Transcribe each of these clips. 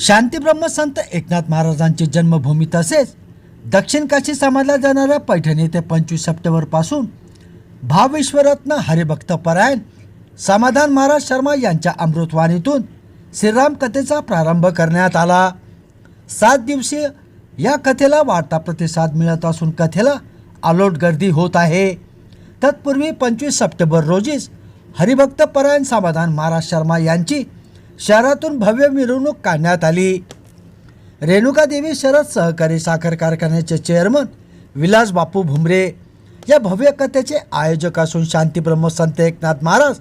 शांतीब्रह्म संत एकनाथ महाराजांची जन्मभूमी तसेच दक्षिण काशी समाजला जाणाऱ्या पैठण येथे पंचवीस सप्टेंबरपासून भावेश्वरत्न हरिभक्त परायण समाधान महाराज शर्मा यांच्या अमृतवाणीतून श्रीराम कथेचा प्रारंभ करण्यात आला. सात दिवसीय या कथेला वाढता प्रतिसाद मिळत असून कथेला आलोट गर्दी होत आहे. तत्पूर्वी पंचवीस सप्टेंबर रोजीच हरिभक्त परायण समाधान महाराज शर्मा यांची शहरातून भव्य मिरवणूक काढण्यात आली. रेणुकादेवी शरद सहकारी साखर कारखान्याचे चेअरमन विलास बापू भुमरे या भव्य कथेचे आयोजक असून शांतीब्रह्म संत एकनाथ महाराज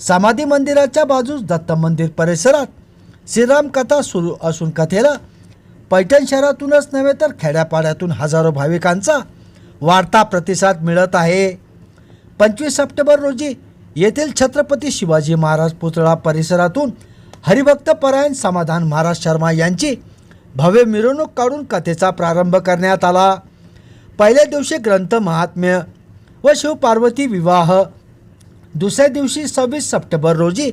समाधी मंदिराच्या बाजूस दत्त मंदिर परिसरात श्रीराम कथा सुरू असून कथेला पैठण शहरातूनच नव्हे तर खेड्यापाड्यातून हजारो भाविकांचा वाढता प्रतिसाद मिळत आहे. पंचवीस सप्टेंबर रोजी येथील छत्रपती शिवाजी महाराज पुतळा परिसरातून हरिभक्त परायण समाधान महाराज शर्मा यांची भव्य मिरवणूक काढून कथेचा प्रारंभ करण्यात आला. पहिल्या दिवशी ग्रंथ महात्म्य व शिवपार्वती विवाह. दुसऱ्या दिवशी सव्वीस सप्टेंबर रोजी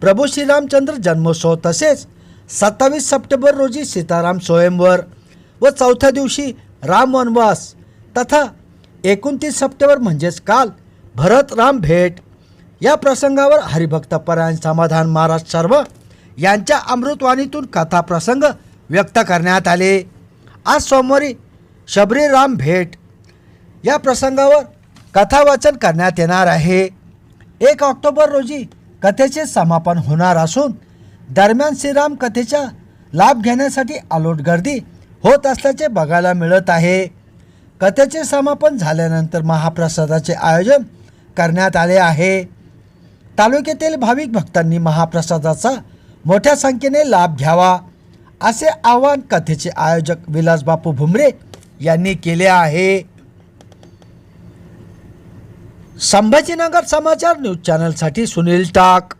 प्रभू श्रीरामचंद्र जन्मोत्सव तसेच सत्तावीस सप्टेंबर रोजी सीताराम स्वयंवर व चौथ्या दिवशी राम वनवास तथा एकोणतीस सप्टेंबर म्हणजेच काल भरत राम भेट. या प्रसंगावर हरिभक्त परायण समाधान महाराज सर्व यांच्या अमृतवाणीतून कथाप्रसंग व्यक्त करण्यात आले. आज सोमवारी शबरीराम भेट. या प्रसंगावर कथावाचन करण्यात येणार आहे. एक ऑक्टोबर रोजी कथेचे समापन होणार असून दरम्यान श्रीराम कथेचा लाभ घेण्यासाठी आलोट गर्दी होत असल्याचे बघायला मिळत आहे. कथेचे समापन झाल्यानंतर महाप्रसादाचे आयोजन करण्यात आले आहे. तालुक्यातील भाविक भक्तांनी महाप्रसादाचा मोठ्या संख्येने लाभ घ्यावा असे आवाहन कथेचे आयोजक विलासबापू भुमरे यांनी केले आहे. संभाजीनगर समाचार न्यूज चॅनलसाठी सुनील टाक.